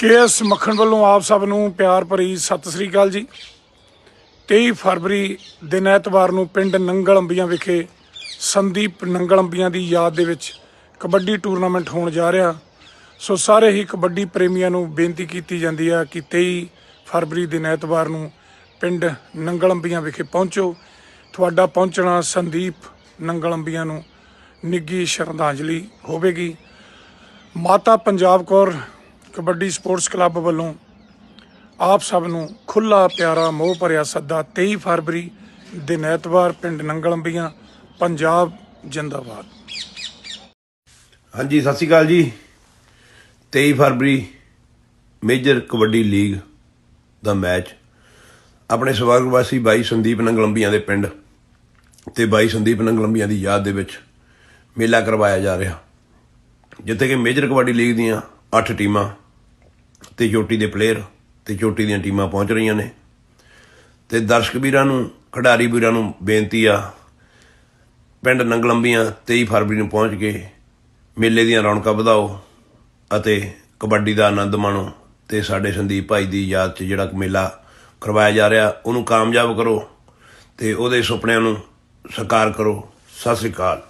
KS ਮੱਖਣ ਵੱਲੋਂ ਆਪ ਸਭ ਨੂੰ ਪਿਆਰ ਭਰੀ ਸਤਿ ਸ੍ਰੀ ਅਕਾਲ ਜੀ। 23 ਫਰਵਰੀ ਦਿਨ ਐਤਵਾਰ ਨੂੰ ਪਿੰਡ ਨੰਗਲ ਅੰਬੀਆਂ ਵਿਖੇ ਸੰਦੀਪ ਨੰਗਲ ਅੰਬੀਆਂ ਦੀ ਯਾਦ ਦੇ ਵਿੱਚ ਕਬੱਡੀ ਟੂਰਨਾਮੈਂਟ ਹੋਣ ਜਾ ਰਿਹਾ। ਸੋ ਸਾਰੇ ਹੀ ਕਬੱਡੀ ਪ੍ਰੇਮੀਆਂ ਨੂੰ ਬੇਨਤੀ ਕੀਤੀ ਜਾਂਦੀ ਆ ਕਿ 23 ਫਰਵਰੀ ਦਿਨ ਐਤਵਾਰ ਨੂੰ ਪਿੰਡ ਨੰਗਲ ਅੰਬੀਆਂ ਵਿਖੇ ਪਹੁੰਚੋ। ਤੁਹਾਡਾ ਪਹੁੰਚਣਾ ਸੰਦੀਪ ਨੰਗਲ ਅੰਬੀਆਂ ਨੂੰ ਨਿੱਘੀ ਸ਼ਰਧਾਂਜਲੀ ਹੋਵੇਗੀ। ਮਾਤਾ ਪੰਜਾਬ ਕੌਰ ਕਬੱਡੀ ਸਪੋਰਟਸ ਕਲੱਬ ਵੱਲੋਂ ਆਪ ਸਭ ਨੂੰ ਖੁੱਲਾ ਪਿਆਰਾ ਮੋਹ ਭਰਿਆ ਸੱਦਾ 23 ਫਰਵਰੀ ਦਿਨ ਐਤਵਾਰ ਪਿੰਡ ਨੰਗਲੰਬੀਆਂ ਪੰਜਾਬ ਜਿੰਦਾਬਾਦ। ਹਾਂਜੀ, ਸਤਿ ਸ਼੍ਰੀ ਅਕਾਲ ਜੀ। 23 ਫਰਵਰੀ ਮੇਜਰ ਕਬੱਡੀ ਲੀਗ ਦਾ ਮੈਚ। ਆਪਣੇ ਸਵਾਗਤਵਾਸੀ ਬਾਈ ਸੰਦੀਪ ਨੰਗਲੰਬੀਆਂ ਦੇ ਪਿੰਡ ਤੇ ਬਾਈ ਸੰਦੀਪ ਨੰਗਲੰਬੀਆਂ ਦੀ ਯਾਦ ਦੇ ਵਿੱਚ ਮੇਲਾ ਕਰਵਾਇਆ ਜਾ ਰਿਹਾ, ਜਿੱਥੇ ਕਿ ਮੇਜਰ ਕਬੱਡੀ ਲੀਗ ਦੀਆਂ 8 ਟੀਮਾਂ ਤੇ ਚੋਟੀ ਦੇ ਪਲੇਅਰ ਤੇ ਚੋਟੀ ਦੀਆਂ ਟੀਮਾਂ ਪਹੁੰਚ ਰਹੀਆਂ ਨੇ। ਤੇ ਦਰਸ਼ਕ ਵੀਰਾਂ ਨੂੰ, ਖਿਡਾਰੀ ਵੀਰਾਂ ਨੂੰ ਬੇਨਤੀ ਆ, ਪਿੰਡ ਨੰਗਲੰਬੀਆਂ 23 ਫਰਵਰੀ ਨੂੰ ਪਹੁੰਚ ਕੇ ਮੇਲੇ ਦੀਆਂ ਰੌਣਕਾਂ ਵਧਾਓ ਅਤੇ ਕਬੱਡੀ ਦਾ ਆਨੰਦ ਮਾਣੋ ਤੇ ਸਾਡੇ ਸੰਦੀਪ ਭਾਈ ਦੀ ਯਾਦ 'ਚ ਜਿਹੜਾ ਮੇਲਾ ਕਰਵਾਇਆ ਜਾ ਰਿਹਾ, ਉਹਨੂੰ ਕਾਮਯਾਬ ਕਰੋ ਤੇ ਉਹਦੇ ਸੁਪਨਿਆਂ ਨੂੰ ਸਾਕਾਰ ਕਰੋ। ਸਤਿ ਸ੍ਰੀ ਅਕਾਲ।